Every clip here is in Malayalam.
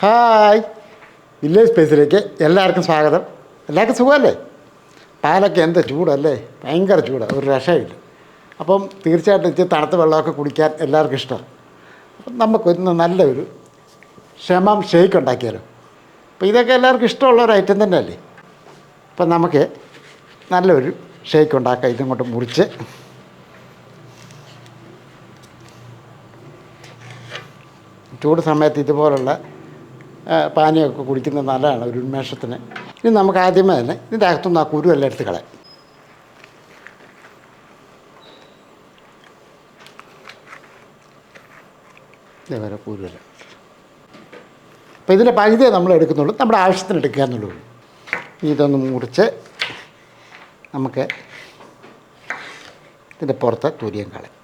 ഹായ്. വില്ലേജ് സ്പേസിലേക്ക് എല്ലാവർക്കും സ്വാഗതം. എല്ലാവർക്കും സുഖമല്ലേ? പാലൊക്കെ എന്ത് ചൂടല്ലേ? ഭയങ്കര ചൂടാണ് ഒരു രക്ഷയില്ല. അപ്പം തീർച്ചയായിട്ടും ഇച്ചിരി തണുത്ത വെള്ളമൊക്കെ കുടിക്കാൻ എല്ലാവർക്കും ഇഷ്ടമാണ് അപ്പം നമുക്കൊന്ന് നല്ലൊരു ക്ഷമം ഷേക്ക് ഉണ്ടാക്കിയാലോ. അപ്പോൾ ഇതൊക്കെ എല്ലാവർക്കും ഇഷ്ടമുള്ള ഒരു ഐറ്റം തന്നെയല്ലേ? അപ്പം നമുക്ക് നല്ലൊരു ഷേക്ക് ഉണ്ടാക്കാം. ഇതും മുറിച്ച്. ചൂട് സമയത്ത് ഇതുപോലുള്ള പാനീയമൊക്കെ കുടിക്കുന്നത് നല്ലതാണ് ഒരു ഉന്മേഷത്തിന്. ഇനി നമുക്ക് ആദ്യമേ തന്നെ ഇതിന്റെ അകത്തുനിന്ന് ആ കുരു എല്ലാം എടുത്ത് കളയാം. ഇതേവരെ കുരുവല്ല അപ്പോൾ ഇതിന്റെ പകുതിയെ നമ്മൾ എടുക്കുന്നുള്ളൂ. നമ്മുടെ ആവശ്യത്തിന് എടുക്കുക എന്നുള്ളൂ. ഇതൊന്ന് മുറിച്ച് നമുക്ക് ഇതിന്റെ പുറത്തെ തുരിയം കളയും.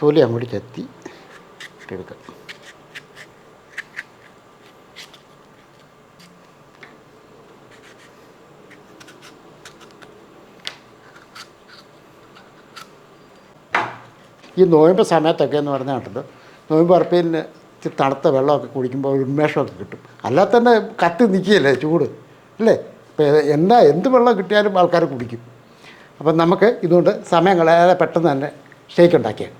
തൊലി അങ്ങോട്ട് ചെത്തി എടുക്കാം ഈ നോയമ്പ് സമയത്തൊക്കെ എന്ന് പറഞ്ഞാൽ കേട്ടല്ലോ നോയമ്പ് ഇച്ചിരി തണുത്ത വെള്ളമൊക്കെ കുടിക്കുമ്പോൾ ഒരു ഉന്മേഷമൊക്കെ കിട്ടും. അല്ലാതെ തന്നെ കത്തി നിൽക്കുകയല്ലേ ചൂട് അല്ലേ? ഇപ്പോൾ എന്താ എന്ത് വെള്ളം കിട്ടിയാലും ആൾക്കാർ കുടിക്കും. അപ്പം നമുക്ക് ഇതുകൊണ്ട് സമയം കളയാതെ പെട്ടെന്ന് തന്നെ ഷേക്ക് ഉണ്ടാക്കിയാൽ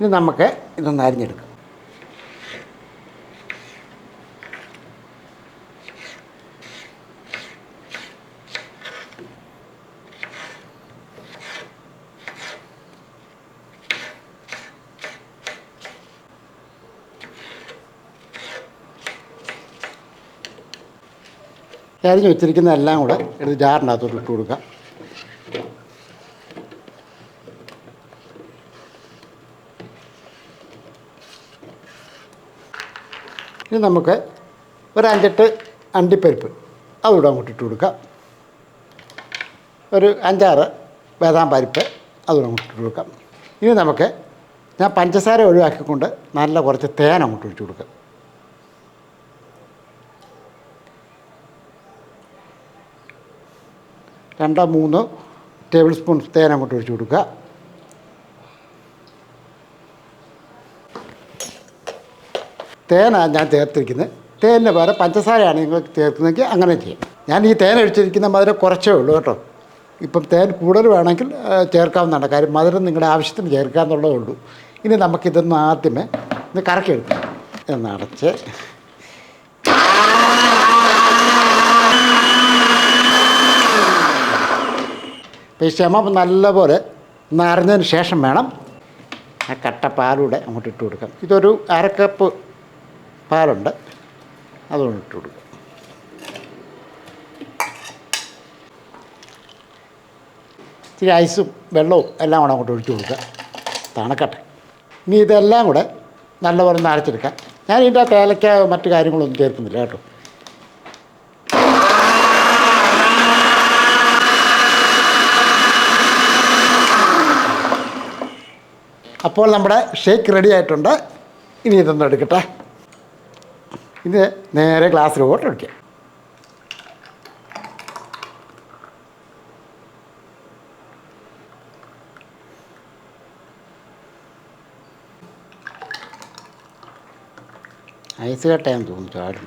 ഇനി നമുക്ക് ഇതൊന്ന് അരിഞ്ഞെടുക്കാം. അരിഞ്ഞ് വെച്ചിരിക്കുന്ന എല്ലാം കൂടെ എടുത്ത് ജാറിനകത്തോട്ട് ഇട്ട് കൊടുക്കാം. ഇനി നമുക്ക് ഒരു അഞ്ചെട്ട് അണ്ടിപ്പരിപ്പ് അതുകൂടെ അങ്ങോട്ട് ഇട്ട് കൊടുക്കാം. ഒരു അഞ്ചാറ് ബദാം പരിപ്പ് അതുകൂടെ അങ്ങോട്ട് ഇട്ട് കൊടുക്കാം. ഇനി നമുക്ക് ഞാൻ പഞ്ചസാര ഒഴിവാക്കിക്കൊണ്ട് നല്ല കുറച്ച് തേൻ അങ്ങോട്ട് ഒഴിച്ചു കൊടുക്കാം. രണ്ടോ മൂന്നോ ടേബിൾ സ്പൂൺ തേൻ അങ്ങോട്ട് ഒഴിച്ചു കൊടുക്കുക. തേനാണ് ഞാൻ ചേർത്തിരിക്കുന്നത്. തേനിന് പകരം പഞ്ചസാരയാണ് നിങ്ങൾ ചേർക്കുന്നതെങ്കിൽ അങ്ങനെ ചെയ്യാം. ഞാൻ ഈ തേൻ ഒഴിച്ചിരിക്കുന്ന മധുരം കുറച്ചേ ഉള്ളൂ കേട്ടോ. ഇപ്പം തേൻ കൂടുതൽ വേണമെങ്കിൽ ചേർക്കാവുന്നതാണ്. കാര്യം മധുരം നിങ്ങളുടെ ആവശ്യത്തിന് ചേർക്കുക എന്നുള്ളതേ ഉള്ളൂ. ഇനി നമുക്കിതൊന്ന് ആദ്യമേ ഇത് കറക്കിയെടുക്കാം. എന്നടച്ച് അപ്പോൾ ഈ ക്ഷമ നല്ലപോലെ നിറഞ്ഞതിന് ശേഷം വേണം ആ കട്ട പാലൂടെ അങ്ങോട്ട് ഇട്ട് കൊടുക്കാം. ഇതൊരു അരക്കപ്പ് പാലുണ്ട് അതുകൊണ്ട് ഇട്ട് കൊടുക്കുക ഇത്തിരി ഐസും വെള്ളവും എല്ലാം കൂടെ അങ്ങോട്ട് ഒഴിച്ചു കൊടുക്കുക. തണക്കട്ടെ. ഇനി ഇതെല്ലാം കൂടെ നല്ലപോലെ നരച്ചെടുക്കാം. ഞാൻ ഇതിന്റെ ഏലക്ക മറ്റു കാര്യങ്ങളൊന്നും ചേർക്കുന്നില്ല കേട്ടോ. അപ്പോൾ നമ്മുടെ ഷേക്ക് റെഡി ആയിട്ടുണ്ട്. ഇനി ഇതൊന്നും എടുക്കട്ടെ. ഇത് നേരെ ഗ്ലാസ്സിലോട്ട് ഒഴിക്കാം ഐസ് കട്ടയാന്ന് തോന്നുന്നു ചാടും.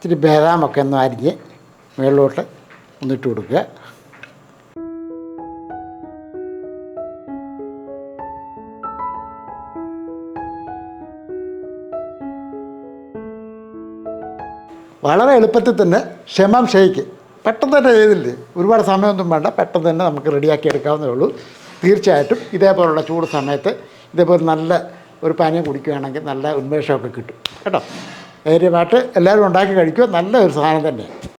ഇത്തിരി ബദാമൊക്കെ ഒന്ന് അരിഞ്ഞ് മുകളിലോട്ട് ഒന്നിട്ട് കൊടുക്കുക. വളരെ എളുപ്പത്തിൽ തന്നെ ക്ഷമം ഷെയ്ക്ക് പെട്ടെന്ന് തന്നെ ചെയ്തില്ലേ? ഒരുപാട് സമയമൊന്നും വേണ്ട. പെട്ടെന്ന് തന്നെ നമുക്ക് റെഡിയാക്കി എടുക്കാവുന്നേ ഉള്ളൂ. തീർച്ചയായിട്ടും ഇതേപോലുള്ള ചൂട് സമയത്ത് ഇതേപോലെ നല്ല ഒരു പാനീയം കുടിക്കുകയാണെങ്കിൽ നല്ല ഉന്മേഷമൊക്കെ കിട്ടും. കേട്ടോ? ധൈര്യമായിട്ട് എല്ലാവരും ഉണ്ടാക്കി കഴിക്കുക. നല്ല ഒരു സാധനം തന്നെയാണ്